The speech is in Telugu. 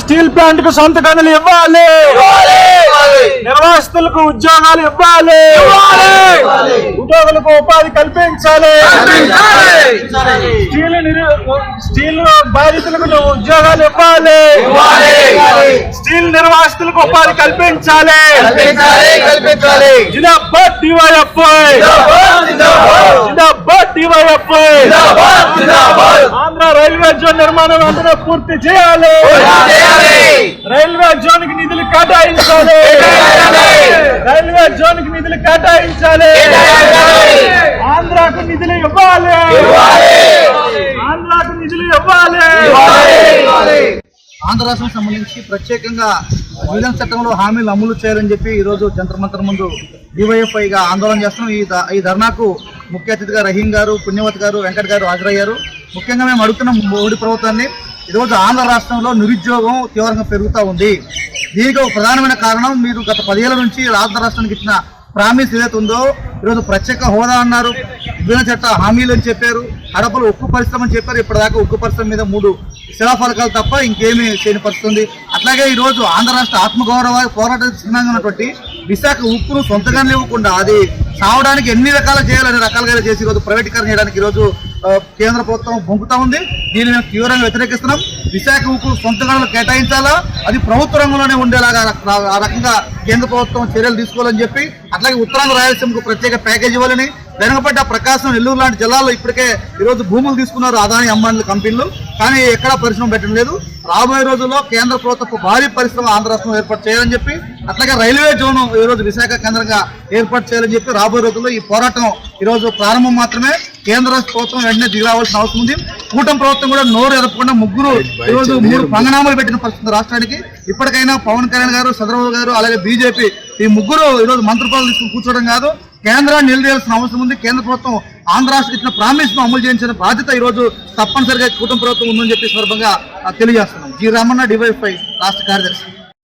స్టీల్ ప్లాంట్కు సొంత గనులు ఇవ్వాలి. నిర్వాసితులకు ఉద్యోగాలు ఇవ్వాలి. ఉద్యోగులకు ఉపాధి కల్పించాలి. స్టీల్ స్టీల్ బాధితులకు ఉద్యోగాలు ఇవ్వాలి. స్టీల్ నిర్వాసితులకు ఉపాధి కల్పించాలి. జిందాబాద్ డివైఎఫ్ఐ. జిందాబాద్ డివైఎఫ్ఐ. ఆంధ్ర రైల్వే జోన్ నిర్మాణం వెంటనే పూర్తి చేయాలి. రైల్వే జోన్కి నిధులు కేటాయించాలి. రైల్వే జోన్కి నిధులు కేటాయించాలి. ఆంధ్రాకు నిధులు ఇవ్వాలి. ఆంధ్రాకు నిధులు ఇవ్వాలి. ఆంధ్ర రాష్ట్రం సంబంధించి ప్రత్యేకంగా విభజన చట్టంలో హామీలు అమలు చేయాలని చెప్పి ఈ రోజు జంతర్ మంతర్ ముందు డివైఎఫ్ఐ గా ఆందోళన చేస్తున్నాం. ఈ ధర్నాకు ముఖ్య అతిథిగా రహీం గారు పుణ్యవతి గారు వెంకట్ గారు హాజరయ్యారు. ముఖ్యంగా మేము అడుగుతున్నాం మోడీ ప్రభుత్వాన్ని ఈరోజు ఆంధ్ర రాష్ట్రంలో నిరుద్యోగం తీవ్రంగా పెరుగుతూ ఉంది. దీనికి ఒక ప్రధానమైన కారణం మీరు గత పదేళ్ళ నుంచి ఆంధ్ర రాష్ట్రానికి ఇచ్చిన ప్రామిస్ ఏదైతే ఉందో ఈరోజు ప్రత్యేక హోదా అన్నారు. విభజన చట్ట హామీలు అని చెప్పారు. హడపలు ఉక్కు పరిశ్రమ అని చెప్పారు. ఇప్పటిదాకా ఉక్కు పరిశ్రమ మీద మూడు శిలాఫలకాలు తప్ప ఇంకేమీ చేయని పరిస్థితుంది అట్లాగే ఈరోజు ఆంధ్ర రాష్ట్ర ఆత్మగౌరవ పోరాట చిహ్నంగా ఉన్నటువంటి విశాఖ ఉక్కును సొంతగానే ఇవ్వకుండా అది సావడానికి ఎన్ని రకాలు చేయాలని రకాలుగా చేసి ఈరోజు ప్రైవేటీకరణ చేయడానికి ఈరోజు కేంద్ర ప్రభుత్వం బొంకుతా ఉంది. దీన్ని మేము తీవ్రంగా వ్యతిరేకిస్తున్నాం. విశాఖ ఉక్కు సొంత గనులు కేటాయించాలా? అది ప్రభుత్వ రంగంలోనే ఉండేలాగా ఆ- రకంగా కేంద్ర ప్రభుత్వం చర్యలు తీసుకోవాలని చెప్పి అట్లాగే ఉత్తరాంధ్ర రాయలసీమకు ప్రత్యేక ప్యాకేజ్ ఇవ్వాలని వెనకబడ్డ ప్రకాశం నెల్లూరు లాంటి జిల్లాల్లో ఇప్పటికే ఈరోజు భూములు తీసుకున్నారు అదాని అంబానీ కంపెనీలు. కానీ ఎక్కడా పరిశ్రమ పెట్టడం లేదు. రాబోయే రోజుల్లో కేంద్ర ప్రభుత్వం భారీ పరిశ్రమ ఆంధ్ర రాష్ట్రంలో ఏర్పాటు చేయాలని చెప్పి అట్లాగే రైల్వే జోన్ ఈ రోజు విశాఖ కేంద్రంగా ఏర్పాటు చేయాలని చెప్పి రాబోయే రోజుల్లో ఈ పోరాటం ఈ రోజు ప్రారంభం మాత్రమే. కేంద్ర రాష్ట్ర ప్రభుత్వం వెంటనే దిగిరావాల్సిన అవసరం ఉంది. కూటమి ప్రభుత్వం కూడా నోరు ఎదపకుండా ముగ్గురు ఈ రోజు మూడు పంగనామాలు పెట్టిన పరిస్థితి రాష్ట్రానికి. ఇప్పటికైనా పవన్ కళ్యాణ్ గారు చంద్రబాబు గారు అలాగే బీజేపీ ఈ ముగ్గురు ఈ రోజు మంత్రి పదవులు తీసుకుని కూర్చోవడం కాదు. కేంద్రాన్ని నిలదీయాల్సిన అవసరం ఉంది. కేంద్ర ప్రభుత్వం ఆంధ్ర రాష్ట్రం ఇచ్చిన ప్రామిస్ను అమలు చేయించిన బాధ్యత ఈ రోజు తప్పనిసరిగా కూటమి ప్రభుత్వం ఉందని చెప్పి సందర్భంగా తెలియజేస్తున్నాం. జి రామన్న డివైఫై రాష్ట్ర కార్యదర్శి.